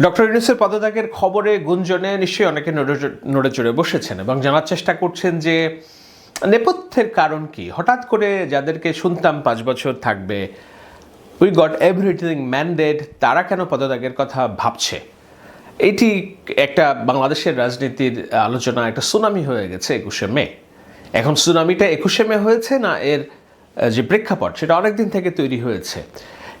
Doctor ইউনুসের পদত্যাগের খবরে গুঞ্জনে নিশ্চয়ই অনেকে নড়ে- চড়ে বসেছেন এবং জানার চেষ্টা করছেন যে নেপথ্যের কারণ কি? হঠাৎ করে যাদেরকে শুনতাম পাঁচ বছর থাকবে উই গট এভরিথিং ম্যান্ডেড তারা কেন পদত্যাগের কথা ভাবছে? এটি একটা বাংলাদেশের রাজনীতির আলোচনা, একটা সুনামি হয়ে গেছে একুশে মে। এখন সুনামিটা একুশে মে হয়েছে না এর যে প্রেক্ষাপট, সেটা অনেকদিন থেকে তৈরি হয়েছে।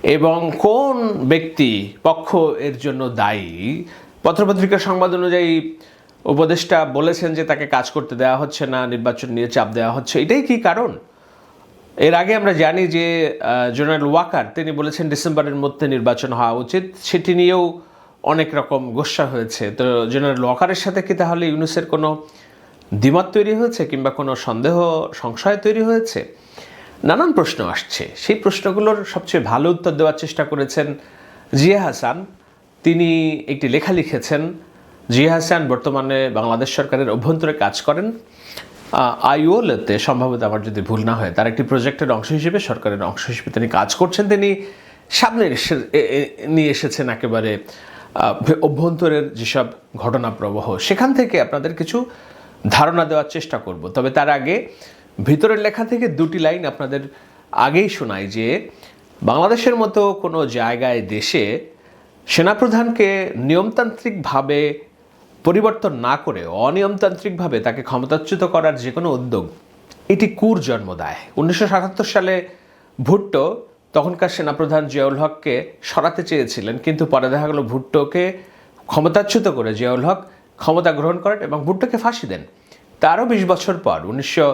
এবং কোন ব্যক্তি পক্ষ এর জন্য দায়ী? পত্রপত্রিকার সংবাদ অনুযায়ী উপদেষ্টা বলেছেন যে তাকে কাজ করতে দেওয়া হচ্ছে না, নির্বাচন নিয়ে চাপ দেওয়া হচ্ছে। এটাই কি কারণ? এর আগে আমরা জানি যে জেনারেল ওয়াকার, তিনি বলেছেন ডিসেম্বরের মধ্যে নির্বাচন হওয়া উচিত। সেটি নিয়েও অনেক রকম গোসা হয়েছে। তো জেনারেল ওয়াকারের সাথে কি তাহলে ইউনুসের কোনো দ্বিমত তৈরি হয়েছে কিংবা কোনো সন্দেহ, সংশয় তৈরি হয়েছে? নানান প্রশ্ন আসছে। সেই প্রশ্নগুলোর সবচেয়ে ভালো উত্তর দেওয়ার চেষ্টা করেছেন জিয়া হাসান। তিনি একটি লেখা লিখেছেন, জিয়া হাসান বর্তমানে বাংলাদেশ সরকারের অভ্যন্তরে কাজ করেন। আইওলেতে সম্ভবত আমার যদি ভুল না হয়, তার একটি প্রজেক্টের অংশ হিসেবে, সরকারের অংশ হিসেবে তিনি কাজ করছেন। তিনি সামনে নিয়ে এসেছেন একেবারে অভ্যন্তরের যেসব ঘটনা প্রবাহ, সেখান থেকে আপনাদের কিছু ধারণা দেওয়ার চেষ্টা করব। তবে তার আগে ভিতরের লেখা থেকে দুটি লাইন আপনাদের আগেই শোনাই যে, বাংলাদেশের মতো কোনো জায়গায় দেশে সেনাপ্রধানকে নিয়মতান্ত্রিকভাবে পরিবর্তন না করে, অনিয়মতান্ত্রিকভাবে তাকে ক্ষমতাচ্যুত করার যে কোনো উদ্যোগ, এটি কুর জন্ম দেয়। উনিশশো সাতাত্তর সালে ভুট্টো তখনকার সেনাপ্রধান জিয়াউল হককে সরাতে চেয়েছিলেন, কিন্তু পরে দেখা গেল ভুট্টোকে ক্ষমতাচ্যুত করে জিয়াউল হক ক্ষমতা গ্রহণ করেন এবং ভুট্টোকে ফাঁসি দেন। তারও বিশ বছর পর, উনিশশো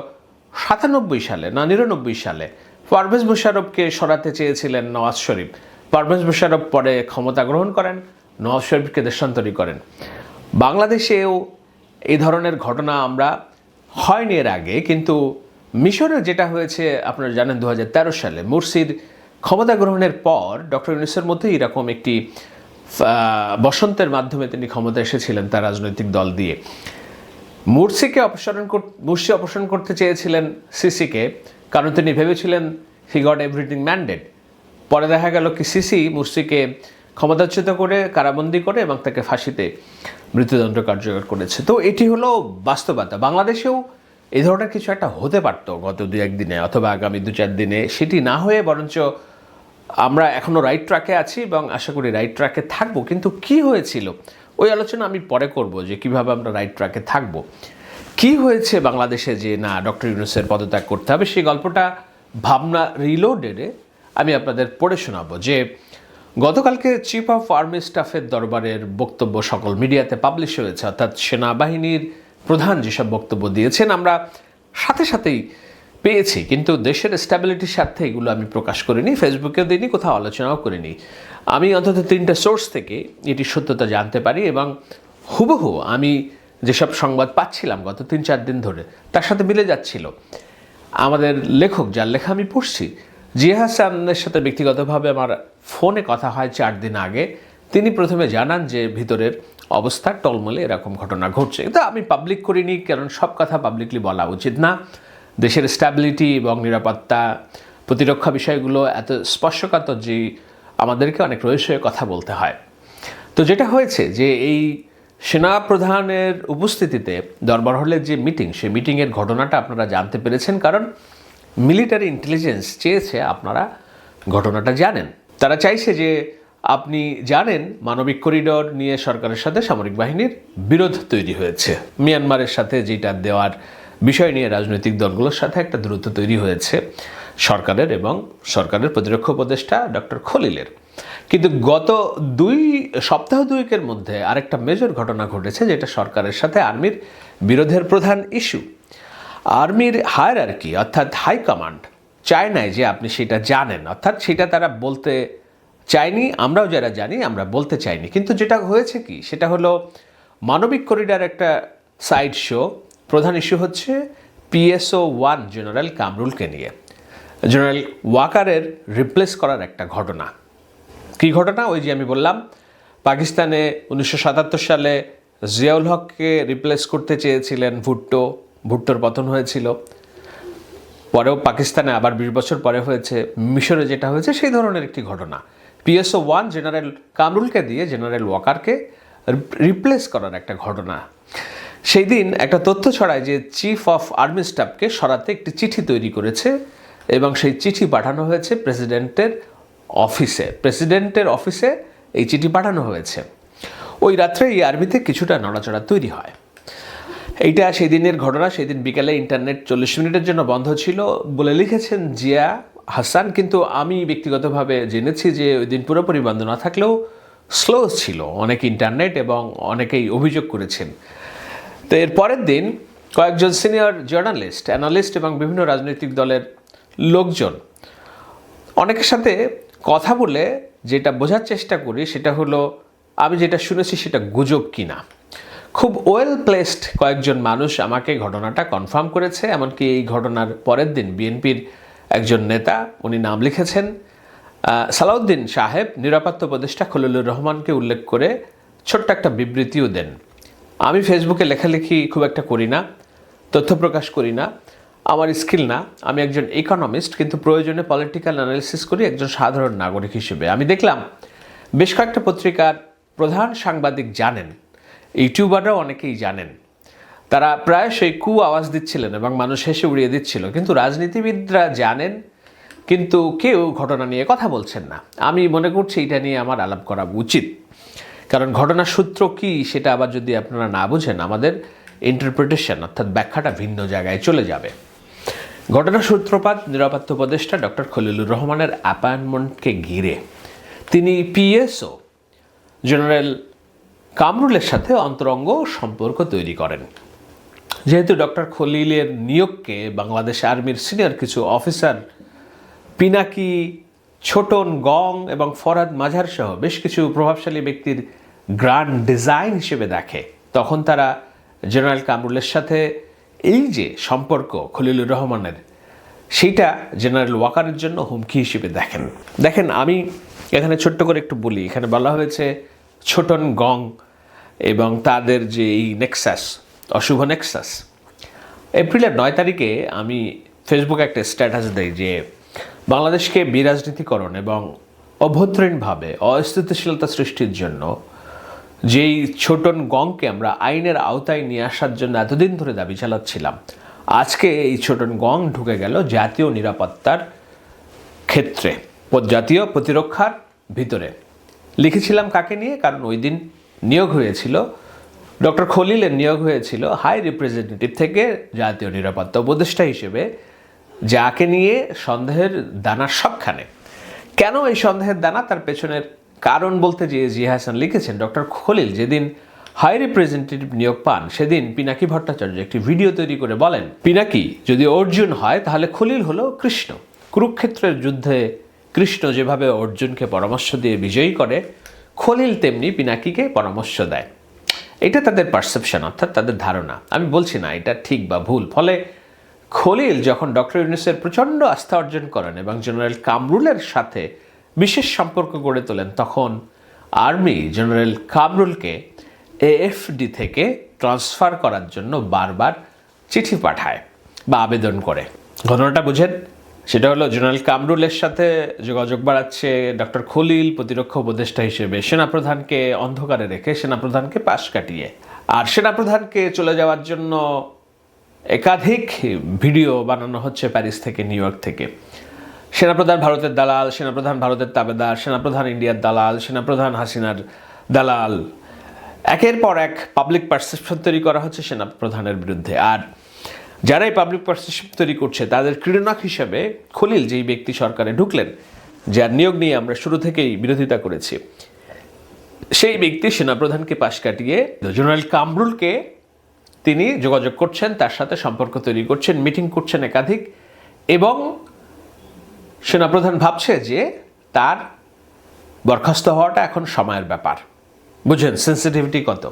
সাতানব্বই সালে, না, নিরানব্বই সালে পারভেজ মুশারফকে সরাতে চেয়েছিলেন নওয়াজ শরীফ। পারভেজ মুশারফ পরে ক্ষমতা গ্রহণ করেন, নওয়াজ শরীফকে দেশান্তরী করেন। বাংলাদেশেও এই ধরনের ঘটনা আমরা হয়নি এর আগে, কিন্তু মিশরে যেটা হয়েছে, আপনারা জানেন দু হাজার তেরো সালে, মুরসির ক্ষমতা গ্রহণের পর ডক্টর ইউনুসের মধ্যে এরকম একটি বসন্তের মাধ্যমে তিনি ক্ষমতা এসেছিলেন তার রাজনৈতিক দল দিয়ে। মুরসিকে অপসারণ মুরসি অপসারণ করতে চেয়েছিলেন সিসিকে, কারণ তিনি ভেবেছিলেন হি গট এভরিথিং ম্যান্ডেড পরে দেখা গেল কি সিসি মুরসিকে ক্ষমতাচ্যুত করে, কারাবন্দি করে এবং তাকে ফাঁসিতে মৃত্যুদণ্ড কার্যকর করেছে। তো এটি হলো বাস্তবতা। বাংলাদেশেও এই ধরনের কিছু একটা হতে পারতো গত দু একদিনে অথবা আগামী দু চার দিনে। সেটি না হয়ে বরঞ্চ আমরা এখনও রাইট ট্র্যাকে আছি এবং আশা করি রাইট ট্র্যাকে থাকব। কিন্তু কি হয়েছিল? ওই আলোচনা আমি পরে করব যে কীভাবে আমরা রাইট ট্র্যাকে থাকব। কি হয়েছে বাংলাদেশে যে না ডক্টর ইউনুসের পদত্যাগ করতে হবে সেই গল্পটা ভাবনা রিলোডেডে আমি আপনাদের পড়ে শোনাবো যে গতকালকে চিফ অফ আর্মি স্টাফের দরবারের বক্তব্য সকল মিডিয়াতে পাবলিশ হয়েছে, অর্থাৎ সেনাবাহিনীর প্রধান যেসব বক্তব্য দিয়েছেন, আমরা সাথে সাথেই পেয়েছি, কিন্তু দেশের স্ট্যাবিলিটির স্বার্থে এগুলো আমি প্রকাশ করিনি ফেসবুকেও দিইনি, কোথাও আলোচনাও করিনি। আমি অন্তত তিনটা সোর্স থেকে এটি সত্যতা জানতে পারি এবং হুবহু আমি যেসব সংবাদ পাচ্ছিলাম গত তিন চার দিন ধরে, তার সাথে মিলে যাচ্ছিল। আমাদের লেখক, যার লেখা আমি পড়ছি, জিয়া সাথে ব্যক্তিগতভাবে আমার ফোনে কথা হয় চার দিন আগে, তিনি প্রথমে জানান যে ভিতরের অবস্থা টলমলে এরকম ঘটনা ঘটছে। কিন্তু আমি পাবলিক করিনি, কারণ সব কথা পাবলিকলি বলা উচিত না। দেশের স্ট্যাবিলিটি এবং নিরাপত্তা প্রতিরক্ষা বিষয়গুলো এত স্পর্শকাতর যে আমাদেরকে অনেক রহস্যের কথা বলতে হয়। তো যেটা হয়েছে যে এই সেনা প্রধানের উপস্থিতিতে দরবার হলের যে মিটিং সেই মিটিংয়ের ঘটনাটা আপনারা জানতে পেরেছেন কারণ মিলিটারি ইন্টেলিজেন্স চেয়েছে আপনারা ঘটনাটা জানেন। তারা চাইছে যে আপনি জানেন মানবিক করিডোর নিয়ে সরকারের সাথে সামরিক বাহিনীর বিরোধ তৈরি হয়েছে। মিয়ানমারের সাথে যেটা দেওয়ার বিষয় নিয়ে রাজনৈতিক দলগুলোর সাথে একটা দূরত্ব তৈরি হয়েছে সরকারের এবং সরকারের প্রতিরক্ষা উপদেষ্টা ডক্টর খলিলের। কিন্তু গত দুই, সপ্তাহ দুয়েকের মধ্যে আরেকটা মেজর ঘটনা ঘটেছে যেটা সরকারের সাথে আর্মির বিরোধের প্রধান ইস্যু আর্মির হায়ার আর কি অর্থাৎ হাইকমান্ড চায় নাই যে আপনি সেটা জানেন। অর্থাৎ সেটা তারা বলতে চায়নি, আমরাও যারা জানি, আমরা বলতে চাইনি। কিন্তু যেটা হয়েছে কি? সেটা হলো মানবিক করিডার একটা সাইড শো প্রধান ইস্যু হচ্ছে পিএসও ওয়ান জেনারেল কামরুলকে নিয়ে। জেনারেল ওয়াকারের রিপ্লেস করার একটা ঘটনা। কী ঘটনা? ওই যে আমি বললাম, পাকিস্তানে উনিশশো সাতাত্তর সালে জিয়াউল হককে রিপ্লেস করতে চেয়েছিলেন ভুট্টো। ভুট্টোর পতন হয়েছিল। পরেও পাকিস্তানে আবার বিশ বছর পরে হয়েছে, মিশরে যেটা হয়েছে, সেই ধরনের একটি ঘটনা। পিএসও ওয়ান জেনারেল কামরুলকে দিয়ে জেনারেল ওয়াকারকে রিপ্লেস করার একটা ঘটনা। সেই দিন একটা তথ্য ছড়ায় যে চিফ অফ আর্মি স্টাফকে সরাতে একটি চিঠি তৈরি করেছে এবং সেই চিঠি পাঠানো হয়েছে প্রেসিডেন্টের অফিসে। প্রেসিডেন্টের অফিসে এই চিঠি পাঠানো হয়েছে। ওই রাত্রে এই আর্মিতে কিছুটা নড়াচড়া তৈরি হয়। এইটা সেই দিনের ঘটনা সেই দিন বিকেলে ইন্টারনেট চল্লিশ মিনিটের জন্য বন্ধ ছিল বলে লিখেছেন জিয়া হাসান। কিন্তু আমি ব্যক্তিগতভাবে জেনেছি যে ওই দিন পুরোপুরি বন্ধ না থাকলেও স্লো ছিল। অনেক ইন্টারনেট এবং অনেকেই অভিযোগ করেছেন তো এর পরের দিন কয়েকজন সিনিয়র জার্নালিস্ট, অ্যানালিস্ট এবং বিভিন্ন রাজনৈতিক দলের লোকজন অনেকের সাথে কথা বলে যেটা বোঝার চেষ্টা করি সেটা হলো, আমি যেটা শুনেছি সেটা গুজব কিনা। খুব ওয়েল প্লেসড কয়েকজন মানুষ আমাকে ঘটনাটা কনফার্ম করেছে, এমনকি এই ঘটনার পরের দিন বিএনপির একজন নেতা, উনি নাম লিখেছেন সালাউদ্দিন সাহেব, নিরাপত্তা উপদেষ্টা খলিলুর রহমানকে উল্লেখ করে ছোট্ট একটা বিবৃতিও দেন। আমি ফেসবুকে লেখালেখি খুব একটা করি না, তথ্য প্রকাশ করি না, আমার স্কিল না। আমি একজন ইকোনমিস্ট কিন্তু প্রয়োজনে পলিটিক্যাল অ্যানালিসিস করি একজন সাধারণ নাগরিক হিসেবে। আমি দেখলাম, বেশ কয়েকটা পত্রিকার প্রধান সাংবাদিক জানেন, ইউটিউবাররাও অনেকেই জানেন। তারা প্রায় সেই কু আওয়াজ দিচ্ছিলেন এবং মানুষ হেসে উড়িয়ে দিচ্ছিল, কিন্তু রাজনীতিবিদরা জানেন, কিন্তু কেউ ঘটনা নিয়ে কথা বলছেন না। আমি মনে করছি এটা নিয়ে আমার আলাপ করা উচিত। কারণ ঘটনার সূত্র কি সেটা আবার যদি আপনারা না বুঝেন, আমাদের ইন্টারপ্রিটেশন অর্থাৎ ব্যাখ্যাটা ভিন্ন জায়গায় চলে যাবে। ঘটনার সূত্রপাত, নিরাপত্তা উপদেষ্টা ডক্টর খলিলুর রহমানের অ্যাপয়েন্টমেন্টকে ঘিরে। তিনি পিএসও, জেনারেল কামরুলের সাথে অন্তরঙ্গ সম্পর্ক তৈরি করেন। যেহেতু ডক্টর খলিলের নিয়োগকে বাংলাদেশ আর্মির সিনিয়র কিছু অফিসার পিনাকি ছোটন গং এবং ফরাদ মাঝার সহ বেশ কিছু প্রভাবশালী ব্যক্তির গ্র্যান্ড ডিজাইন হিসেবে দেখে। তখন তারা জেনারেল কামরুলের সাথে এই যে সম্পর্ক খলিলুর রহমানের, সেইটা জেনারেল ওয়াকারের জন্য হুমকি হিসেবে দেখেন। দেখেন, আমি এখানে ছোট্ট করে একটু বলি। এখানে বলা হয়েছে ছোটন গং এবং তাদের যে এই নেক্সাস, অশুভ নেক্সাস। এপ্রিলের নয় তারিখে আমি ফেসবুকে একটা স্ট্যাটাস দেই যে বাংলাদেশকে বিরাজনীতিকরণ এবং অভ্যন্তরীণভাবে অস্থিতিশীলতা সৃষ্টির জন্য যেই ছোটন গংকে আমরা আইনের আওতায় নিয়ে আসার জন্য এতদিন ধরে দাবি চালাচ্ছিলাম, আজকে এই ছোটন গং ঢুকে গেল জাতীয় নিরাপত্তার ক্ষেত্রে, জাতীয় প্রতিরক্ষার ভিতরে। লিখেছিলাম কাকে নিয়ে? কারণ ওই দিন নিয়োগ হয়েছিল। ডক্টর খলিলের নিয়োগ হয়েছিল হাই রিপ্রেজেন্টেটিভ থেকে জাতীয় নিরাপত্তা উপদেষ্টা হিসেবে। যাকে নিয়ে সন্দেহের দানা সবখানে। কেন এই সন্দেহের দানা? তার পেছনের কারণ বলতে যে জি হাসান লিখেছেন ডক্টর খলিল, যেদিন হাই রিপ্রেজেন্টেটিভ নিয়োগ পান, সেদিন পিনাকি ভট্টাচার্য একটি ভিডিও তৈরি করে বলেন, পিনাকি, যদি অর্জুন হয়, তাহলে খলিল হলো কৃষ্ণ। কুরুক্ষেত্রের যুদ্ধে কৃষ্ণ যেভাবে অর্জুনকে পরামর্শ দিয়ে বিজয়ী করে, খলিল তেমনি পিনাকিকে পরামর্শ দেয়। এটা তাদের পারসেপশন অর্থাৎ তাদের ধারণা। আমি বলছি না, এটা ঠিক বা ভুল। ফলে খলিল যখন ডক্টর ইউনুসের প্রচণ্ড আস্থা অর্জন করেন এবং জেনারেল কামরুলের সাথে বিশেষ সম্পর্ক গড়ে তোলেন, তখন আর্মি জেনারেল কামরুলকে এএফডি থেকে ট্রান্সফার করার জন্য বারবার চিঠি পাঠায় বা আবেদন করে। ঘটনাটা বুঝেন? সেটা হলো জেনারেল কামরুলের সাথে যোগাযোগ বাড়াচ্ছে ডক্টর খলিল, প্রতিরক্ষা উপদেষ্টা হিসেবে সেনাপ্রধানকে অন্ধকারে রেখে সেনাপ্রধানকে পাশ কাটিয়ে। আর সেনাপ্রধানকে চলে যাওয়ার জন্য একাধিক ভিডিও বানানো হচ্ছে প্যারিস থেকে, নিউ ইয়র্ক থেকে। সেনাপ্রধান ভারতের দালাল, সেনাপ্রধান ভারতের তাবেদার, সেনাপ্রধান ইন্ডিয়ার দালাল, সেনাপ্রধান হাসিনার দালাল। একের পর এক পাবলিক পারসেপশন তৈরি করা হচ্ছে সেনাপ্রধানের বিরুদ্ধে। আর যারা এই পাবলিক পারসেপশন তৈরি করছে, তাদের ক্রীড়নক হিসেবে খলিল যেই ব্যক্তি সরকারে ঢুকলেন, যার নিয়োগ নিয়ে আমরা শুরু থেকেই বিরোধিতা করেছি, সেই ব্যক্তি সেনাপ্রধানকে পাশ কাটিয়ে জেনারেল কামরুলকে তিনি যোগাযোগ করছেন, তার সাথে সম্পর্ক তৈরি করছেন, মিটিং করছেন একাধিক এবং সেনাপ্রধান ভাবছে যে তার বরখাস্ত হওয়াটা এখন সময়ের ব্যাপার। বুঝেন সেন্সিটিভিটি কত?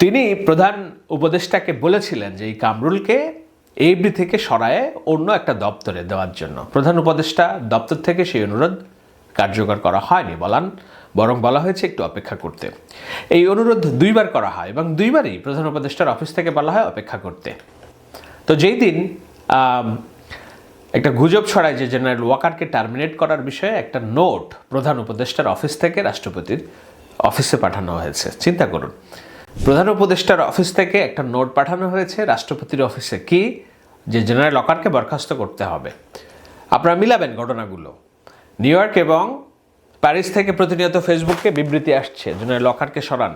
তিনি প্রধান উপদেষ্টাকে বলেছিলেন যে এই কামরুলকে এইবডি থেকে সরায়ে অন্য একটা দপ্তরে দেওয়ার জন্য। প্রধান উপদেষ্টা দপ্তর থেকে সেই অনুরোধ কার্যকর করা হয়নি, বলান বরং বলা হয়েছে একটু অপেক্ষা করতে। এই অনুরোধ দুইবার করা হয় এবং দুইবারই প্রধান উপদেষ্টার অফিস থেকে বলা হয় অপেক্ষা করতে। তো যেই দিন একটা গুজব ছড়ায় যে জেনারেল ওয়াকারকে টার্মিনেট করার বিষয়ে একটা নোট প্রধান উপদেষ্টার অফিস থেকে রাষ্ট্রপতির অফিসে পাঠানো হয়েছে। চিন্তা করুন, প্রধান উপদেষ্টার অফিস থেকে একটা নোট পাঠানো হয়েছে, রাষ্ট্রপতির অফিসে কি? যে জেনারেল ওয়াকারকে বরখাস্ত করতে হবে। আপনারা মিলাবেন ঘটনাগুলো। নিউ ইয়র্ক এবং প্যারিস থেকে প্রতিনিয়ত ফেসবুকে বিবৃতি আসছে জেনারেল লকারকে সরান।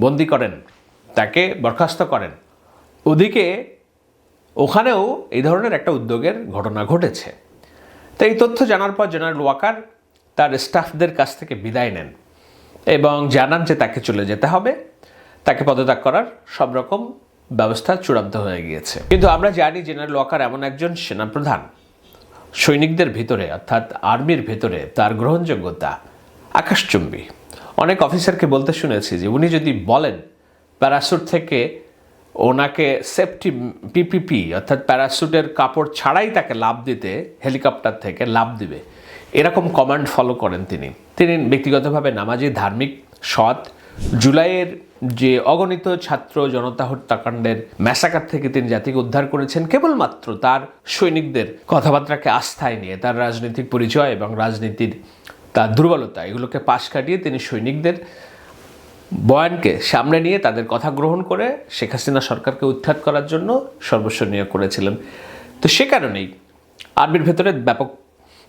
বন্দি করেন, তাকে বরখাস্ত করেন। ওদিকে, ওখানেও এই ধরনের একটা উদ্যোগের ঘটনা ঘটেছে। তো এই তথ্য জানার পর জেনারেল ওয়াকার তার স্টাফদের কাছ থেকে বিদায় নেন এবং জানান যে তাকে চলে যেতে হবে। তাকে পদত্যাগ করার সব রকম ব্যবস্থা চূড়ান্ত হয়ে গিয়েছে। কিন্তু আমরা জানি জেনারেল ওয়াকার এমন একজন সেনাপ্রধান সৈনিকদের ভিতরে, অর্থাৎ আর্মির ভিতরে, তার গ্রহণযোগ্যতা আকাশচুম্বী। অনেক অফিসারকে বলতে শুনেছি যে উনি যদি বলেন, প্যারাসুট থেকে ওনাকে সেফটি পিপিপি, অর্থাৎ প্যারাসুটের কাপড় ছাড়াই তাকে লাভ দিতে, হেলিকপ্টার থেকে লাভ দিবে, এরকম কমান্ড ফলো করেন তিনি। তিনি ব্যক্তিগতভাবে নামাজি, ধার্মিক সৎ। জুলাইয়ের যে অগণিত ছাত্র জনতা হত্যাকাণ্ডের ম্যাসাকার থেকে তিনি জাতিকে উদ্ধার করেছেন, কেবলমাত্র তার সৈনিকদের কথাবার্তাকে আস্থায় নিয়ে, তার রাজনৈতিক পরিচয় এবং রাজনীতির তার দুর্বলতা, এগুলোকে পাশ কাটিয়ে তিনি সৈনিকদের বয়ানকে সামনে নিয়ে তাদের কথা গ্রহণ করে শেখ হাসিনা সরকারকে উৎখাত করার জন্য সর্বস্ব নিয়োগ করেছিলেন। তো সে কারণেই আর্মির ভেতরে ব্যাপক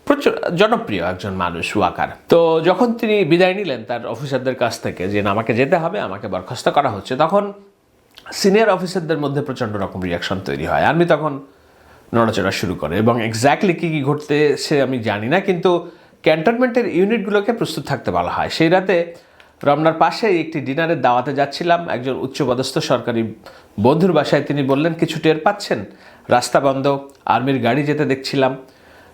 প্রচুর জনপ্রিয় একজন মানুষ, ওয়াকার। তো যখন তিনি বিদায় নিলেন তার অফিসারদের কাছ থেকে যে আমাকে যেতে হবে, আমাকে বরখাস্ত করা হচ্ছে, তখন সিনিয়র অফিসারদের মধ্যে প্রচণ্ড রকম রিয়াকশন তৈরি হয়। আর্মি তখন নড়াচড়া শুরু করে এবং এক্স্যাক্টলি কী কী ঘটতেছে আমি জানি না, কিন্তু ক্যান্টনমেন্টের ইউনিটগুলোকে প্রস্তুত থাকতে বলা হয়। সেই রাতে রমনার পাশে একটি ডিনারের দাওয়াতে যাচ্ছিলাম। একজন উচ্চপদস্থ সরকারি বন্ধুর বাসায় তিনি বললেন, কিছু টের পাচ্ছেন? রাস্তা বন্ধ, আর্মির গাড়ি যেতে দেখছিলাম।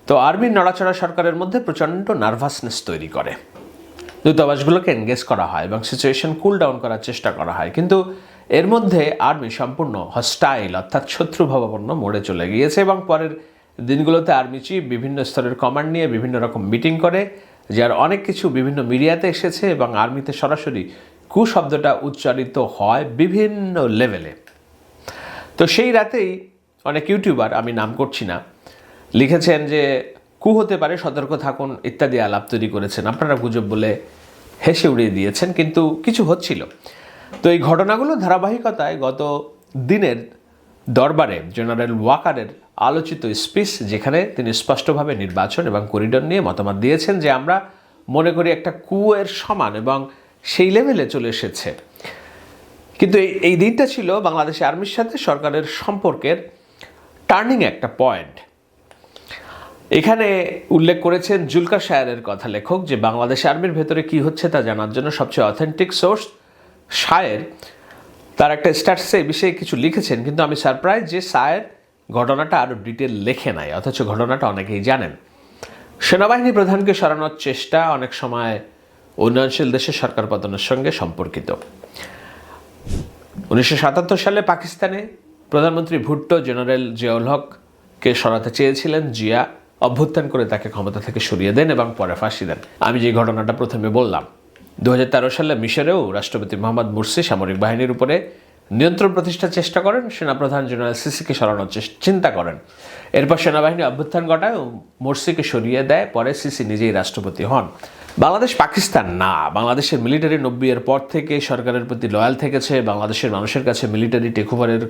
তো আর্মির নড়াচড়া সরকারের মধ্যে প্রচণ্ড নার্ভাসনেস তৈরি করে। দূতাবাসগুলোকে এনগেজ করা হয় এবং সিচুয়েশন কুল ডাউন করার চেষ্টা করা হয়। কিন্তু এর মধ্যে আর্মি সম্পূর্ণ হস্টাইল অর্থাৎ শত্রুভাবাপন্ন মোড়ে চলে গিয়েছে এবং পরের দিনগুলোতে আর্মি চিফ বিভিন্ন স্তরের কমান্ড নিয়ে বিভিন্ন রকম মিটিং করে, যার অনেক কিছু বিভিন্ন মিডিয়াতে এসেছে এবং আর্মিতে সরাসরি কু শব্দটা উচ্চারিত হয় বিভিন্ন লেভেলে তো সেই রাতেই অনেক ইউটিউবার আমি নাম করছি না লিখেছেন যে, কু হতে পারে সতর্ক থাকুন, ইত্যাদি আলাপ তৈরি করেছেন। আপনারা গুজব বলে হেসে উড়িয়ে দিয়েছেন, কিন্তু কিছু হচ্ছিল। তো এই ঘটনাগুলো ধারাবাহিকতায় গত দিনের দরবারে জেনারেল ওয়াকারের আলোচিত স্পিচ, যেখানে তিনি স্পষ্টভাবে নির্বাচন এবং করিডোর নিয়ে মতামত দিয়েছেন যে, আমরা মনে করি একটা কুয়ের সমান এবং সেই লেভেলে চলে এসেছে। কিন্তু এই এই দিনটা ছিল বাংলাদেশ আর্মির সাথে সরকারের সম্পর্কের টার্নিং একটা পয়েন্ট। এখানে উল্লেখ করেছেন জুলকা শায়ারের কথা লেখক, যে বাংলাদেশ আর্মির ভেতরে কি হচ্ছে তা জানার জন্য সবচেয়ে অথেন্টিক সোর্স শায়ের। তার একটা স্ট্যাটাসে বিষয়ে কিছু লিখেছেন, কিন্তু আমি সারপ্রাইজ যে শায়ের ঘটনাটা আরও ডিটেল লেখে নাই, অথচ ঘটনাটা অনেকেই জানেন। সেনাবাহিনী প্রধানকে সরানোর চেষ্টা অনেক সময় উন্নয়নশীল দেশের সরকার পতনের সঙ্গে সম্পর্কিত। উনিশশো সাতাত্তর সালে পাকিস্তানে প্রধানমন্ত্রী ভুট্টো জেনারেল জিয়াউল হককে সরাতে চেয়েছিলেন জিয়া। অভ্যুত্থান করে তাকে ক্ষমতা থেকে সরিয়ে দেন এবং পরে ফাঁসি দেন। আমি যে ঘটনাটা প্রথমে বললাম দু হাজার তেরো সালে মিশরেও রাষ্ট্রপতি মোহাম্মদ মুরসি সামরিক বাহিনীর উপরে নিয়ন্ত্রণ প্রতিষ্ঠার চেষ্টা করেন, সেনাপ্রধান জেনারেল সিসিকে সরানোর চিন্তা করেন। এরপর সেনাবাহিনী অভ্যুত্থান ঘটায় মুরসিকে সরিয়ে দেয়, পরে সিসি নিজেই রাষ্ট্রপতি হন। বাংলাদেশ পাকিস্তান না, বাংলাদেশের মিলিটারি নব্বই এর পর থেকে সরকারের প্রতি লয়াল থেকেছে, বাংলাদেশের মানুষের কাছে মিলিটারি টেক ওভারের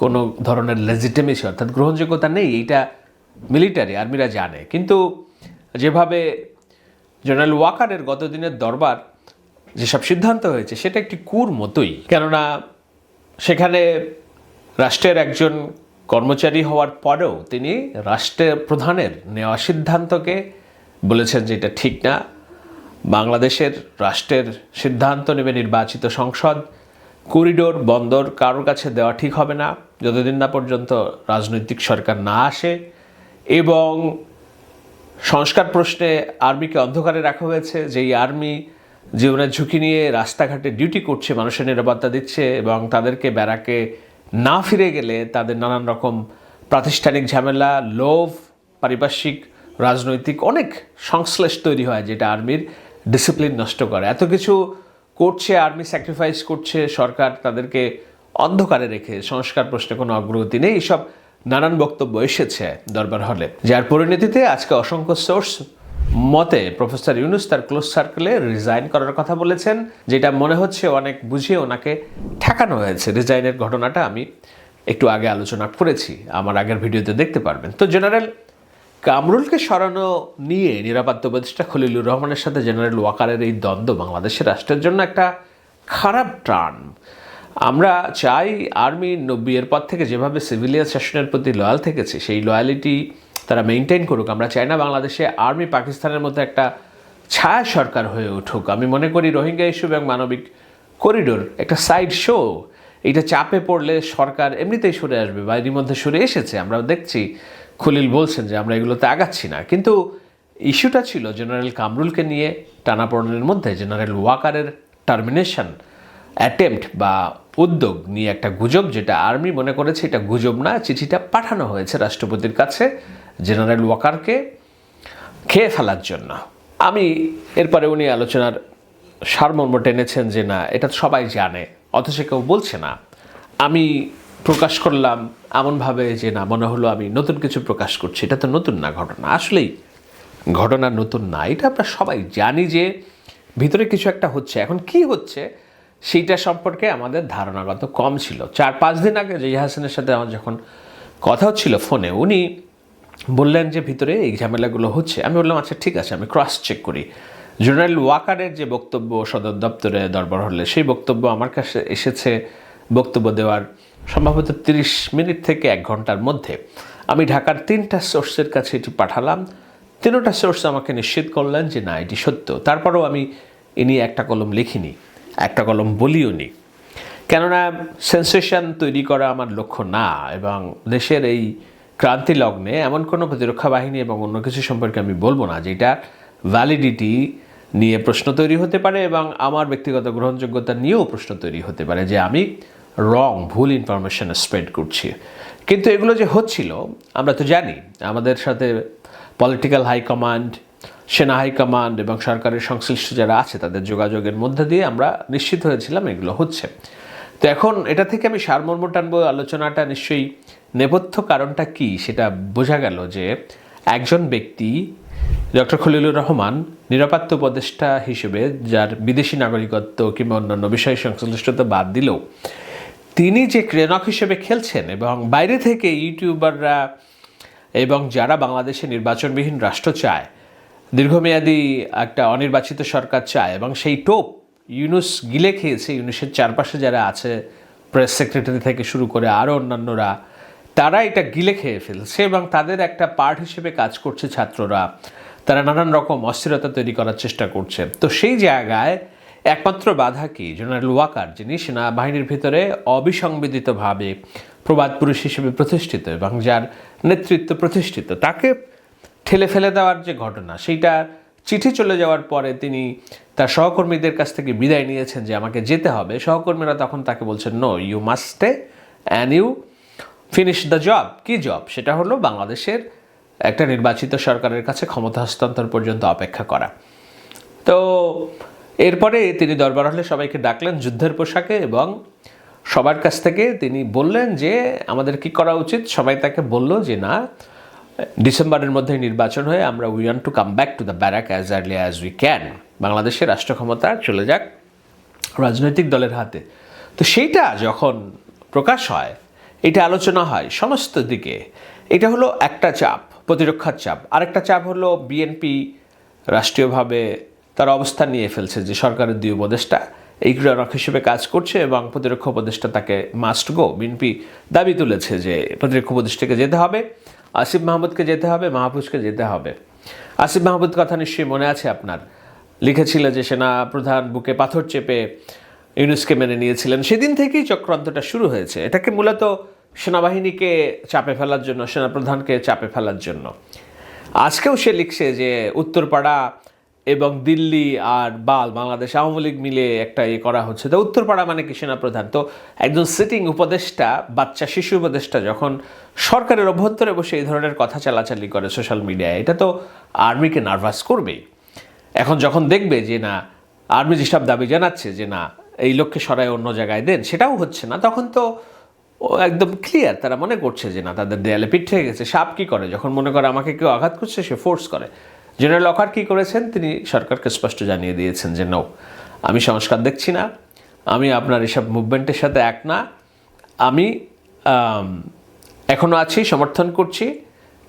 কোনো ধরনের লেজিটেমেসি অর্থাৎ গ্রহণযোগ্যতা নেই, এইটা মিলিটারি, আর্মিরা জানে। কিন্তু যেভাবে জেনারেল ওয়াকারের গতদিনের দরবার যেসব সিদ্ধান্ত হয়েছে, সেটা একটি কুর মতোই। কেননা সেখানে রাষ্ট্রের একজন কর্মচারী হওয়ার পরেও তিনি রাষ্ট্রের প্রধানের নেওয়া সিদ্ধান্তকে বলেছেন যে এটা ঠিক না। বাংলাদেশের রাষ্ট্রের সিদ্ধান্ত নেবে নির্বাচিত সংসদ, করিডোর, বন্দর কারোর কাছে দেওয়া ঠিক হবে না। যতদিন না পর্যন্ত রাজনৈতিক সরকার না আসে এবং সংস্কার প্রশ্নে আর্মিকে অন্ধকারে রাখা হয়েছে, যেই আর্মি জীবনের ঝুঁকি নিয়ে রাস্তাঘাটে ডিউটি করছে, মানুষের নিরাপত্তা দিচ্ছে এবং তাদেরকে ব্যারাকে না ফিরে গেলে তাদের নানান রকম প্রাতিষ্ঠানিক ঝামেলা, লোভ, পারিপার্শ্বিক, রাজনৈতিক অনেক সংশ্লেষ তৈরি হয় যেটা আর্মির ডিসিপ্লিন নষ্ট করে। এত কিছু করছে, আর্মি স্যাক্রিফাইস করছে, সরকার তাদেরকে অন্ধকারে রেখে, সংস্কার প্রশ্নে কোনো অগ্রগতি নেই। এইসব নানান বক্তব্য এসেছে দরবার হলে। যার পরিণতিতে আজকে অসংখ্য সোর্স মতে প্রফেসর ইউনুস তার ক্লোজ সার্কেলে রিজাইন করার কথা বলেছেন, যেটা মনে হচ্ছে অনেক বুঝিয়ে ওনাকে ঠেকানো হয়েছে। রিজাইনের ঘটনাটা আমি একটু আগে আলোচনা করেছি, আমার আগের ভিডিওতে দেখতে পারবেন। তো জেনারেল কামরুলকে সরানো নিয়ে নিরাপত্তা উপদেষ্টা খলিলুর রহমানের সাথে জেনারেল ওয়াকারের এই দ্বন্দ্ব বাংলাদেশের রাষ্ট্রের জন্য একটা খারাপ টার্ন আমরা চাই আর্মি নব্বইয়ের পর থেকে যেভাবে সিভিলিয়ান শাসনের প্রতি লয়াল থেকেছে, সেই লয়ালিটি তারা মেনটেন করুক। আমরা চাই না বাংলাদেশে আর্মি পাকিস্তানের মতো একটা ছায়া সরকার হয়ে উঠুক। আমি মনে করি রোহিঙ্গা ইস্যু এবং মানবিক করিডোর একটা সাইড শো এইটা চাপে পড়লে সরকার এমনিতেই সরে আসবে বা মধ্যে সরে এসেছে। আমরা দেখছি, খলিল বলছেন যে আমরা এগুলোতে আগাচ্ছি না। কিন্তু ইস্যুটা ছিল জেনারেল কামরুলকে নিয়ে টানাপড়নের মধ্যে জেনারেল ওয়াকারের টার্মিনেশন অ্যাটেম্পট বা উদ্যোগ নিয়ে একটা গুজব যেটা আর্মি মনে করেছে এটা গুজব না, চিঠিটা পাঠানো হয়েছে রাষ্ট্রপতির কাছে জেনারেল ওয়াকারকে খেয়ে ফেলার জন্য। আমি, এরপরে উনি আলোচনার সারমর্ম টেনেছেন যে না, এটা সবাই জানে, অথচ কেউ বলছে না। আমি প্রকাশ করলাম এমনভাবে যে না, মনে হলো আমি নতুন কিছু প্রকাশ করছি, এটা তো নতুন না ঘটনা। আসলেই ঘটনা নতুন না, এটা আমরা সবাই জানি যে ভিতরে কিছু একটা হচ্ছে। এখন কি হচ্ছে? সেইটা সম্পর্কে আমাদের ধারণাগত কম ছিল। চার, পাঁচ দিন আগে জয় হাসানের সাথে আমার যখন কথা হচ্ছিল ফোনে, উনি বললেন যে, ভিতরে এই ঝামেলাগুলো হচ্ছে। আমি বললাম আচ্ছা ঠিক আছে, আমি ক্রস চেক করি। জেনারেল ওয়াকারের যে বক্তব্য সদর দপ্তরে দরবার হলে, সেই বক্তব্য আমার কাছে এসেছে বক্তব্য দেওয়ার সম্ভবত তিরিশ মিনিট থেকে এক ঘণ্টার মধ্যে। আমি ঢাকার তিনটা সোর্সের কাছে এটি পাঠালাম। তিনোটা সোর্স আমাকে নিশ্চিত করলেন যে, না, এটি সত্য। তারপরেও আমি এ নিয়ে একটা কলম লিখিনি। একটা কলম বলিও নি। কেননা সেন্সেশন তৈরি করা আমার লক্ষ্য না, এবং দেশের এই ক্রান্তি লগ্নে এমন কোনো প্রতিরক্ষা বাহিনী এবং অন্য কিছু সম্পর্কে আমি বলব না, যেটা ভ্যালিডিটি নিয়ে প্রশ্ন তৈরি হতে পারে এবং আমার ব্যক্তিগত গ্রহণযোগ্যতা নিয়েও প্রশ্ন তৈরি হতে পারে যে আমি রং ভুল ইনফরমেশন স্প্রেড করছি। কিন্তু এগুলো যে হচ্ছিল, আমরা তো জানি, আমাদের সাথে পলিটিক্যাল হাইকমান্ড সেনা হাইকমান্ড এবং সরকারের সংশ্লিষ্ট যারা আছে, তাদের যোগাযোগের মধ্যে দিয়ে আমরা নিশ্চিত হয়েছিলাম এগুলো হচ্ছে। তো এখন এটা থেকে আমি সারমর্ম টানবো, আলোচনাটা নিশ্চয়ই নেপথ্য কারণটা কি সেটা বোঝা গেল যে একজন ব্যক্তি, ডক্টর খলিলুর রহমান, নিরাপত্তা উপদেষ্টা হিসেবে যার বিদেশি নাগরিকত্ব কিংবা অন্যান্য বিষয় সংশ্লিষ্টতা বাদ দিলেও তিনি যে ক্রেনক হিসেবে খেলছেন এবং বাইরে থেকে ইউটিউবাররা এবং যারা বাংলাদেশে নির্বাচনবিহীন রাষ্ট্র চায় দীর্ঘমেয়াদী একটা অনির্বাচিত সরকার চায় এবং সেই টোপ ইউনুস গিলে খেয়েছে, ইউনুসের চারপাশে যারা আছে, প্রেস সেক্রেটারি থেকে শুরু করে আরও অন্যান্যরা তারা এটা গিলে খেয়ে ফেলছে এবং তাদের একটা পার্ট হিসেবে কাজ করছে ছাত্ররা। তারা নানান রকম অস্থিরতা তৈরি করার চেষ্টা করছে। তো সেই জায়গায় একমাত্র বাধা কি? জেনারেল ওয়াকার, যিনি সেনাবাহিনীর ভিতরে অবিসংবিদিতভাবে প্রবাদ পুরুষ হিসেবে প্রতিষ্ঠিত এবং যার নেতৃত্ব প্রতিষ্ঠিত, তাকে ঠেলে ফেলে দেওয়ার যে ঘটনা, সেইটা চিঠি চলে যাওয়ার পরে তিনি তার সহকর্মীদের কাছ থেকে বিদায় নিয়েছেন যে আমাকে যেতে হবে। সহকর্মীরা তখন তাকে বলছেন no you must stay and you finish the job কি জব সেটা হলো বাংলাদেশের একটা নির্বাচিত সরকারের কাছে ক্ষমতা হস্তান্তর পর্যন্ত অপেক্ষা করা। তো এরপরে তিনি দরবার হলে সবাইকে ডাকলেন যুদ্ধের পোশাকে এবং সবার কাছ থেকে তিনি বললেন যে, আমাদের কি করা উচিত? সবাই তাকে বলল যে, না ডিসেম্বরের মধ্যে নির্বাচন হয়ে আমরা we want to come back to the barrack as early as we can বাংলাদেশের রাষ্ট্র ক্ষমতা চলে যাক রাজনৈতিক দলের হাতে। তো সেইটা যখন প্রকাশ হয়, এটা আলোচনা হয় সমস্ত দিকে। এটা হলো একটা চাপ, প্রতিরক্ষার চাপ। আরেকটা চাপ হলো বিএনপি রাষ্ট্রীয়ভাবে তার অবস্থান নিয়ে ফেলছে যে সরকারের দুই উপদেষ্টা, এই ক্রীড়ারক হিসেবে কাজ করছে এবং প্রতিরক্ষা উপদেষ্টা তাকে মাস্ট গো বিএনপি দাবি তুলেছে যে প্রতিরক্ষা উপদেষ্টাকে যেতে হবে। আসিফ মাহমুদকে যেতে হবে, মাহফুজকে যেতে হবে। আসিফ মাহমুদ কথা নিশ্চয়ই মনে আছে আপনার? লিখেছিল যে সেনা প্রধান বুকে পাথর চেপে ইউনুসকে মেনে নিয়েছিলেন। সেদিন থেকেই চক্রান্তটা শুরু হয়েছে। এটাকে মূলত সেনাবাহিনীকে চাপে ফেলার জন্য, সেনাপ্রধানকে চাপে ফেলার জন্য। আজকেও সে লিখছে যে, উত্তরপাড়া এবং দিল্লি আর বাল বাংলাদেশ আওয়ামী লীগ মিলে একটা ইয়ে করা হচ্ছে। তো উত্তরপাড়া মানে কি সেনাপ্রধান? তো একজন সিটিং উপদেষ্টা, বাচ্চা শিশু উপদেষ্টা যখন সরকারের অভ্যন্তরে বসে এই ধরনের কথা চালাচালি করে সোশ্যাল মিডিয়ায় এটা তো আর্মিকে নার্ভাস করবেই। এখন যখন দেখবে যে না, আর্মি যেসব দাবি জানাচ্ছে যে না, এই লক্ষ্যে সরাই অন্য জায়গায় দেন, সেটাও হচ্ছে না। তখন তো একদম ক্লিয়ার তারা মনে করছে যে না, তাদের দেয়ালে পিঠ থেকে গেছে, সাপ কি করে? যখন মনে করে আমাকে কেউ আঘাত করছে, সে ফোর্স করে। জেনারেল লকার কি করেছেন? তিনি সরকারকে স্পষ্ট জানিয়ে দিয়েছেন যে নো আমি সংস্কার দেখছি না। আমি আপনার এসব মুভমেন্টের সাথে এক না। আমি এখনও আছি, সমর্থন করছি,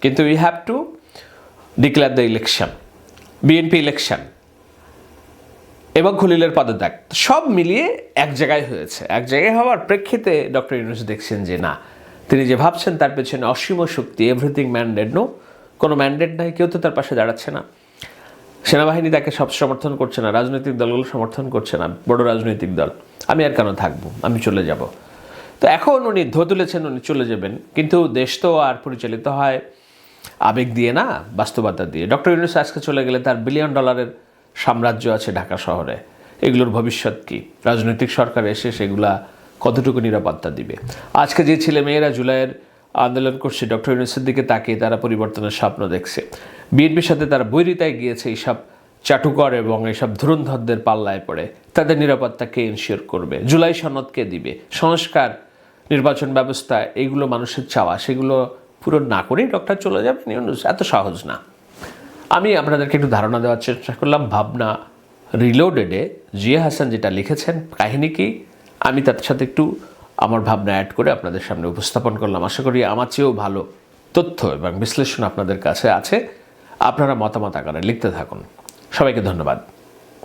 কিন্তু we have to declare the election BNP election এবং খলিলের পদত্যাগ। সব মিলিয়ে এক জায়গায় হয়েছে। এক জায়গায় হওয়ার প্রেক্ষিতে ডক্টর ইউনুস দেখছেন যে, না, তিনি যে ভাবছেন তার পেছনে অসীম শক্তি এভরিথিং ম্যান্ডেড নো কোনো ম্যান্ডেট নাই, কেউ তো তার পাশে দাঁড়াচ্ছে না। সেনাবাহিনী তাকে সব সমর্থন করছে না, রাজনৈতিক দলগুলো সমর্থন করছে না, বড় রাজনৈতিক দল। আমি আর কেন থাকব? আমি চলে যাব। তো এখন উনি ধো তুলেছেন, উনি চলে যাবেন। কিন্তু দেশ তো আর পরিচালিত হয় আবেগ দিয়ে না, বাস্তবতা দিয়ে। ডক্টর ইউনুস আজকে চলে গেলে তার বিলিয়ন ডলারের সাম্রাজ্য আছে ঢাকা শহরে। এগুলোর ভবিষ্যৎ কি? রাজনৈতিক সরকার এসে সেগুলা কতটুকু নিরাপত্তা দিবে? আজকে যে ছেলে মেয়েরা জুলাইয়ের আন্দোলন করছে ডক্টর ইউনুসের দিকে তাকিয়ে তারা পরিবর্তনের স্বপ্ন দেখছে। বিএনপির সাথে তারা বৈরিতায় গিয়েছে এইসব চাটুকর এবং এইসব ধুরন্ধরদের পাল্লায় পড়ে। তাদের নিরাপত্তা কে ইনশিওর করবে? জুলাই সনদ কে দিবে? সংস্কার, নির্বাচন ব্যবস্থা, এগুলো মানুষের চাওয়া, সেগুলো পূরণ না করেই ডক্টর চলে যাবেন? ইউনুস, এত সহজ না। আমি আপনাদেরকে একটু ধারণা দেওয়ার চেষ্টা করলাম, ভাবনা রিলোডেডে জিয়া হাসান যেটা লিখেছেন, কাহিনী কি? আমি তার সাথে একটু আমার ভাবনা অ্যাড করে আপনাদের সামনে উপস্থাপন করলাম। আশা করি আমার চেয়েও ভালো তথ্য এবং বিশ্লেষণ আপনাদের কাছে আছে। আপনারা মতামত আকারে লিখতে থাকুন। সবাইকে ধন্যবাদ।